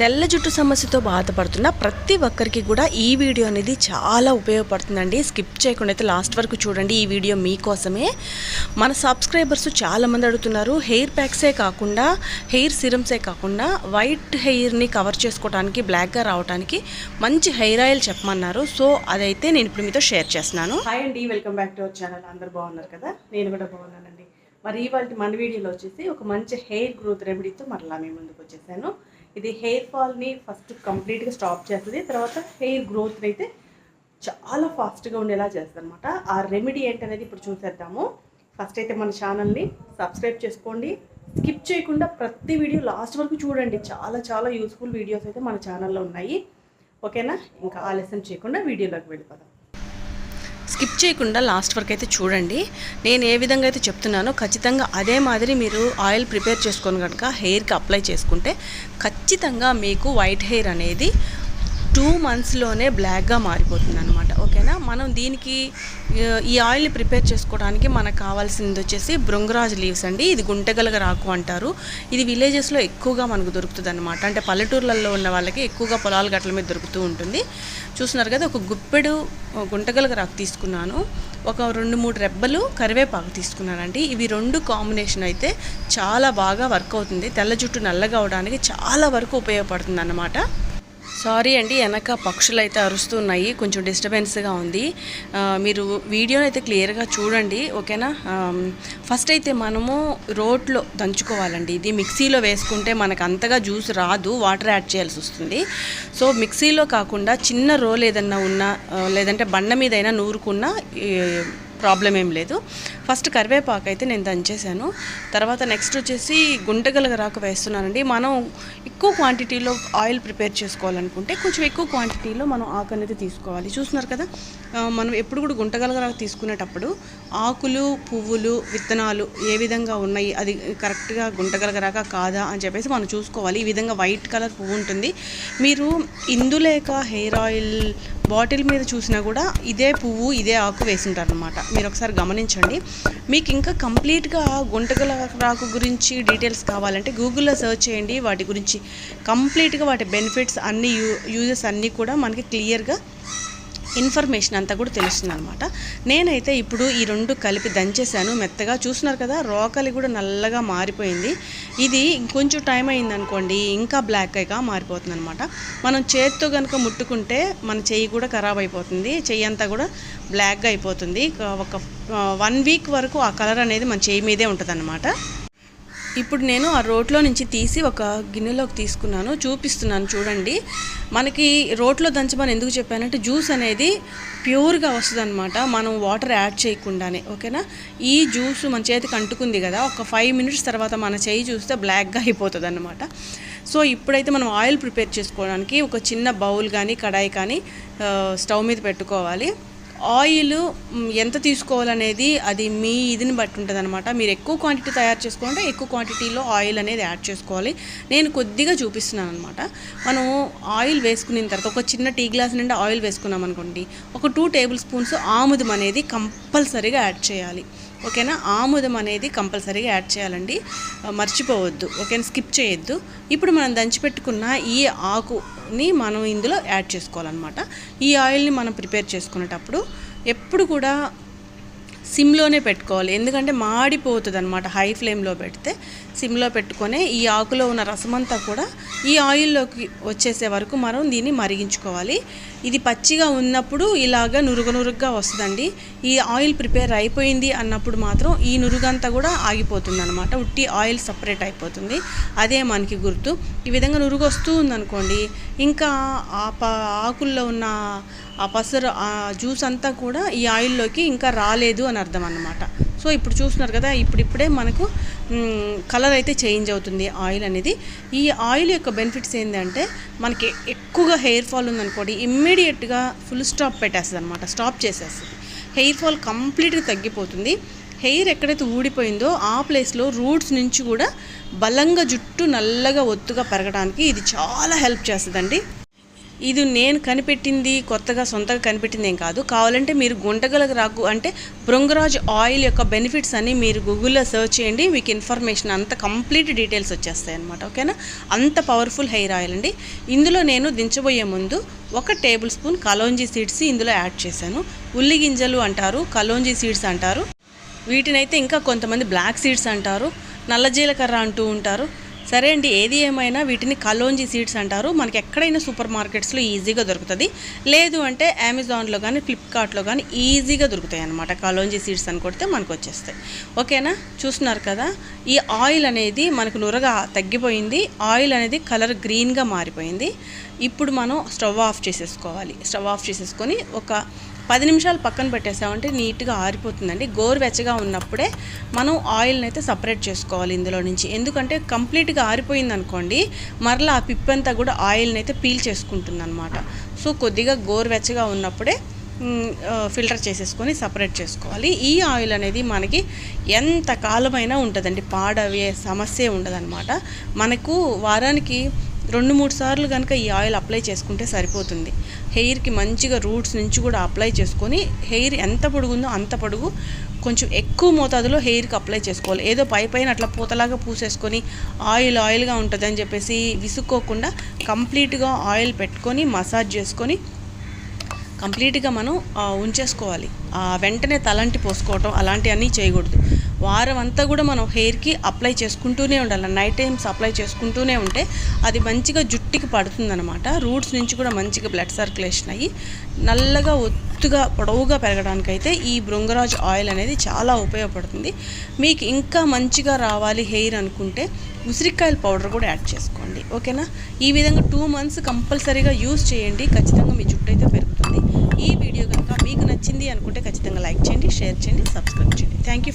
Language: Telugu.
తెల్ల జుట్టు సమస్యతో బాధపడుతున్న ప్రతి ఒక్కరికి కూడా ఈ వీడియో అనేది చాలా ఉపయోగపడుతుందండి. స్కిప్ చేయకుండా అయితే లాస్ట్ వరకు చూడండి ఈ వీడియో మీకోసమే. మన సబ్స్క్రైబర్స్ చాలామంది అడుగుతున్నారు హెయిర్ ప్యాక్సే కాకుండా హెయిర్ సిరమ్సే కాకుండా వైట్ హెయిర్ని కవర్ చేసుకోవడానికి బ్లాక్గా రావడానికి మంచి హెయిర్ ఆయిల్ చెప్పమన్నారు. సో అదైతే నేను ఇప్పుడు మీతో షేర్ చేస్తున్నాను. హాయ్ అండి welcome back to our channel. అందరు బాగున్నారు కదా? నేను కూడా బాగున్నాను. మరి ఇవాళ మన వీడియోలో వచ్చేసి ఒక మంచి హెయిర్ గ్రోత్ రెమెడీతో మరలా మీ ముందుకు వచ్చేసాను. ఇది హెయిర్ ఫాల్ని ఫస్ట్ కంప్లీట్గా స్టాప్ చేస్తుంది తర్వాత హెయిర్ గ్రోత్ని అయితే చాలా ఫాస్ట్గా ఉండేలా చేస్తుంది అనమాట ఆ రెమెడీ ఏంటనేది ఇప్పుడు చూసేద్దాము. ఫస్ట్ అయితే మన ఛానల్ని సబ్స్క్రైబ్ చేసుకోండి. స్కిప్ చేయకుండా ప్రతి వీడియో లాస్ట్ వరకు చూడండి. చాలా చాలా యూస్ఫుల్ వీడియోస్ అయితే మన ఛానల్లో ఉన్నాయి. ఓకేనా? ఇంకా ఆలస్యం చేయకుండా వీడియోలోకి వెళ్ళిపోదాం. స్కిప్ చేయకుండా లాస్ట్ వరకు అయితే చూడండి. నేను ఏ విధంగా అయితే చెప్తున్నానో ఖచ్చితంగా అదే మాదిరి మీరు ఆయిల్ ప్రిపేర్ చేసుకొని కనుక హెయిర్కి అప్లై చేసుకుంటే ఖచ్చితంగా మీకు వైట్ హెయిర్ అనేది టూ మంత్స్లోనే బ్లాక్గా మారిపోతుంది అనమాట ఓకేనా? మనం దీనికి ఈ ఆయిల్ని ప్రిపేర్ చేసుకోవడానికి మనకు కావాల్సింది వచ్చేసి బృంగరాజ్ లీవ్స్ అండి. ఇది గుంటగలగ రాకు అంటారు. ఇది విలేజెస్లో ఎక్కువగా మనకు దొరుకుతుంది అనమాట అంటే పల్లెటూర్లలో ఉన్న వాళ్ళకి ఎక్కువగా పొలాల గట్ల మీద దొరుకుతూ ఉంటుంది. చూస్తున్నారు కదా ఒక గుప్పెడు గుంటగలగ రాకు తీసుకున్నాను. ఒక రెండు మూడు రెబ్బలు కరివేపాకు తీసుకున్నానండి. ఇవి రెండు కాంబినేషన్ అయితే చాలా బాగా వర్క్ అవుతుంది. తెల్ల జుట్టు నల్లగా అవడానికి చాలా వరకు ఉపయోగపడుతుంది అన్నమాట సారీ అండి వెనక పక్షులు అయితే అరుస్తున్నాయి. కొంచెం డిస్టర్బెన్స్గా ఉంది. మీరు వీడియోని అయితే క్లియర్గా చూడండి ఓకేనా? ఫస్ట్ అయితే మనము రోట్లో దంచుకోవాలండి. ఇది మిక్సీలో వేసుకుంటే మనకు అంతగా జ్యూస్ రాదు వాటర్ యాడ్ చేయాల్సి వస్తుంది. సో మిక్సీలో కాకుండా చిన్న రోల్ ఏదన్నా ఉన్నా లేదంటే బండ మీద అయినా నూరుకున్నా ప్రాబ్లం ఏం లేదు. ఫస్ట్ కరివేపాకు అయితే నేను దంచేసాను తర్వాత నెక్స్ట్ వచ్చేసి గుంటగలగరాకు వేస్తున్నానండి. మనం ఎక్కువ క్వాంటిటీలో ఆయిల్ ప్రిపేర్ చేసుకోవాలనుకుంటే కొంచెం ఎక్కువ క్వాంటిటీలో మనం ఆకు అనేది తీసుకోవాలి. చూస్తున్నారు కదా? మనం ఎప్పుడు కూడా గుంటగలగరాకు తీసుకునేటప్పుడు ఆకులు పువ్వులు విత్తనాలు ఏ విధంగా ఉన్నాయి అది కరెక్ట్గా గుంటగలగరాక కాదా అని చెప్పేసి మనం చూసుకోవాలి. ఈ విధంగా వైట్ కలర్ పువ్వు ఉంటుంది. మీరు ఇందులేక హెయిర్ ఆయిల్ బాటిల్ మీద చూసినా కూడా ఇదే పువ్వు ఇదే ఆకు వేసింటారు అనమాట మీరు ఒకసారి గమనించండి. మీకు ఇంకా కంప్లీట్గా గుంటగల రాకు గురించి డీటెయిల్స్ కావాలంటే గూగుల్లో సెర్చ్ చేయండి. వాటి గురించి కంప్లీట్గా వాటి బెనిఫిట్స్ అన్ని యూ యూజెస్ అన్నీ కూడా మనకి క్లియర్గా ఇన్ఫర్మేషన్ అంతా కూడా తెలుస్తుంది అనమాట నేనైతే ఇప్పుడు ఈ రెండు కలిపి దంచేసాను మెత్తగా చూస్తున్నారు కదా రోకలి కూడా నల్లగా మారిపోయింది. ఇది ఇంకొంచెం టైం అయింది అనుకోండి ఇంకా బ్లాక్గా మారిపోతుంది అనమాట మనం చేత్తో కనుక ముట్టుకుంటే మన చెయ్యి కూడా ఖరాబ్ అయిపోతుంది చెయ్యి అంతా కూడా బ్లాక్గా అయిపోతుంది. ఒక వన్ వీక్ వరకు ఆ కలర్ అనేది మన చెయ్యి మీదే ఉంటుంది ఇప్పుడు నేను ఆ రోట్లో నుంచి తీసి ఒక గిన్నెలోకి తీసుకున్నాను చూపిస్తున్నాను చూడండి. మనకి రోట్లో దంచమని ఎందుకు చెప్పానంటే జ్యూస్ అనేది ప్యూర్గా వస్తుంది అనమాట మనం వాటర్ యాడ్ చేయకుండానే ఓకేనా? ఈ జ్యూస్ మన చేతికి అంటుకుంది కదా ఒక ఫైవ్ మినిట్స్ తర్వాత మన చేయి చూస్తే బ్లాక్గా అయిపోతుంది అనమాట సో ఇప్పుడైతే మనం ఆయిల్ ప్రిపేర్ చేసుకోవడానికి ఒక చిన్న బౌల్ కానీ కడాయి కానీ స్టవ్ మీద పెట్టుకోవాలి. ఆయిల్ ఎంత తీసుకోవాలనేది అది మీ ఇదిని బట్టి ఉంటుంది అనమాట మీరు ఎక్కువ క్వాంటిటీ తయారు చేసుకోవాలంటే ఎక్కువ క్వాంటిటీలో ఆయిల్ అనేది యాడ్ చేసుకోవాలి. నేను కొద్దిగా చూపిస్తున్నాను అనమాట మనం ఆయిల్ వేసుకున్న తర్వాత ఒక చిన్న టీ గ్లాస్ నిండా ఆయిల్ వేసుకున్నాం అనుకోండి ఒక టూ టేబుల్ స్పూన్స్ ఆముదం అనేది కంపల్సరీగా యాడ్ చేయాలి. ఓకేనా ఆముదం అనేది కంపల్సరీగా యాడ్ చేయాలండి. మర్చిపోవద్దు. ఓకేనా స్కిప్ చేయొద్దు. ఇప్పుడు మనం దంచిపెట్టుకున్న ఈ ఆకు ని మనం ఇందులో యాడ్ చేసుకోవాలన్నమాట. ఈ ఆయిల్ని మనం ప్రిపేర్ చేసుకునేటప్పుడు ఎప్పుడు కూడా సిమ్లోనే పెట్టుకోవాలి. ఎందుకంటే మాడిపోతుంది అనమాట హై ఫ్లేమ్లో పెడితే సిమ్లో పెట్టుకొని ఈ ఆకులో ఉన్న రసమంతా కూడా ఈ ఆయిల్లోకి వచ్చేసే వరకు మనం దీన్ని మరిగించుకోవాలి. ఇది పచ్చిగా ఉన్నప్పుడు ఇలాగ నురుగు నురుగ్గా వస్తుందండి. ఈ ఆయిల్ ప్రిపేర్ అయిపోయింది అన్నప్పుడు మాత్రం ఈ నురుగంతా కూడా ఆగిపోతుంది అనమాట ఉట్టి ఆయిల్ సపరేట్ అయిపోతుంది. అదే మనకి గుర్తు. ఈ విధంగా నురుగు వస్తూ ఉందనుకోండి ఇంకా ఆ ప ఆకుల్లో ఉన్న ఆ పసరు ఆ జ్యూస్ అంతా కూడా ఈ ఆయిల్లోకి ఇంకా రాలేదు అని అర్థం అన్నమాట. సో ఇప్పుడు చూస్తున్నారు కదా ఇప్పుడిప్పుడే మనకు కలర్ అయితే చేంజ్ అవుతుంది ఆయిల్ అనేది. ఈ ఆయిల్ యొక్క బెనిఫిట్స్ ఏంటంటే మనకి ఎక్కువగా హెయిర్ ఫాల్ ఉందనుకోండి ఇమ్మీడియట్గా ఫుల్ స్టాప్ పెట్టేస్తుంది అనమాట స్టాప్ చేసేస్తుంది. హెయిర్ ఫాల్ కంప్లీట్గా తగ్గిపోతుంది. హెయిర్ ఎక్కడైతే ఊడిపోయిందో ఆ ప్లేస్లో రూట్స్ నుంచి కూడా బలంగా జుట్టు నల్లగా ఒత్తుగా పెరగడానికి ఇది చాలా హెల్ప్ చేస్తుందండి. ఇది నేను కనిపెట్టింది కొత్తగా సొంతగా కనిపెట్టింది ఏం కాదు. కావాలంటే మీరు గుంటగలకు రాకు అంటే భృంగరాజ్ ఆయిల్ యొక్క బెనిఫిట్స్ అని మీరు గూగుల్లో సెర్చ్ చేయండి మీకు ఇన్ఫర్మేషన్ అంత కంప్లీట్ డీటెయిల్స్ వచ్చేస్తాయి అనమాట ఓకేనా? అంత పవర్ఫుల్ హెయిర్ ఆయిల్ అండి. ఇందులో నేను దించబోయే ముందు ఒక టేబుల్ స్పూన్ కలోంజీ సీడ్స్ ఇందులో యాడ్ చేశాను. ఉల్లి గింజలు అంటారు కలోంజీ సీడ్స్ అంటారు. వీటినైతే ఇంకా కొంతమంది బ్లాక్ సీడ్స్ అంటారు నల్ల జీలకర్ర అంటూ ఉంటారు. సరే అండి ఏది ఏమైనా వీటిని కలోంజీ సీడ్స్ అంటారు. మనకి ఎక్కడైనా సూపర్ మార్కెట్స్లో ఈజీగా దొరుకుతుంది. లేదు అంటే అమెజాన్లో కానీ ఫ్లిప్కార్ట్లో కానీ ఈజీగా దొరుకుతాయి అన్నమాట. కలోంజీ సీడ్స్ అని కొడితే మనకు వచ్చేస్తాయి. ఓకేనా? చూస్తున్నారు కదా? ఈ ఆయిల్ అనేది మనకు నురగా తగ్గిపోయింది. ఆయిల్ అనేది కలర్ గ్రీన్గా మారిపోయింది. ఇప్పుడు మనం స్టవ్ ఆఫ్ చేసేసుకోవాలి. స్టవ్ ఆఫ్ చేసేసుకొని ఒక పది నిమిషాలు పక్కన పెట్టేసామంటే నీట్గా ఆరిపోతుందండి. గోరువెచ్చగా ఉన్నప్పుడే మనం ఆయిల్ని అయితే సపరేట్ చేసుకోవాలి ఇందులో నుంచి. ఎందుకంటే కంప్లీట్గా ఆరిపోయింది అనుకోండి మరలా ఆ పిప్పంతా కూడా ఆయిల్ని అయితే పీల్ చేసుకుంటుంది అనమాట సో కొద్దిగా గోరువెచ్చగా ఉన్నప్పుడే ఫిల్టర్ చేసేసుకొని సపరేట్ చేసుకోవాలి. ఈ ఆయిల్ అనేది మనకి ఎంత కాలమైనా ఉంటుందండి. పాడవే సమస్య ఉండదన్నమాట. మనకు వారానికి రెండు మూడు సార్లు కనుక ఈ ఆయిల్ అప్లై చేసుకుంటే సరిపోతుంది. హెయిర్కి మంచిగా రూట్స్ నుంచి కూడా అప్లై చేసుకొని హెయిర్ ఎంత పొడుగుందో అంత పొడుగు కొంచెం ఎక్కువ మోతాదులో హెయిర్కి అప్లై చేసుకోవాలి. ఏదో పై పైన అట్లా పూతలాగా పూసేసుకొని ఆయిల్ ఆయిల్గా ఉంటుంది అని చెప్పేసి విసుక్కోకుండా కంప్లీట్గా ఆయిల్ పెట్టుకొని మసాజ్ చేసుకొని కంప్లీట్గా మనం ఉంచేసుకోవాలి. వెంటనే తలంటి పోసుకోవటం అలాంటివన్నీ చేయకూడదు. వారం అంతా కూడా మనం హెయిర్కి అప్లై చేసుకుంటూనే ఉండాలి. నైట్ టైమ్స్ అప్లై చేసుకుంటూనే ఉంటే అది మంచిగా జుట్టుకి పడుతుందనమాట రూట్స్ నుంచి కూడా మంచిగా బ్లడ్ సర్క్యులేషన్ అయ్యి నల్లగా ఒత్తుగా పొడవుగా పెరగడానికైతే ఈ బృంగరాజ్ ఆయిల్ అనేది చాలా ఉపయోగపడుతుంది. మీకు ఇంకా మంచిగా రావాలి హెయిర్ అనుకుంటే ఉసిరికాయల పౌడర్ కూడా యాడ్ చేసుకోండి. ఓకేనా? ఈ విధంగా టూ మంత్స్ కంపల్సరీగా యూస్ చేయండి. ఖచ్చితంగా మీ జుట్టు అయితే పెరుగుతుంది. ఈ వీడియో కనుక మీకు నచ్చింది అనుకుంటే ఖచ్చితంగా లైక్ చేయండి షేర్ చేయండి సబ్స్క్రైబ్ చేయండి. Thank you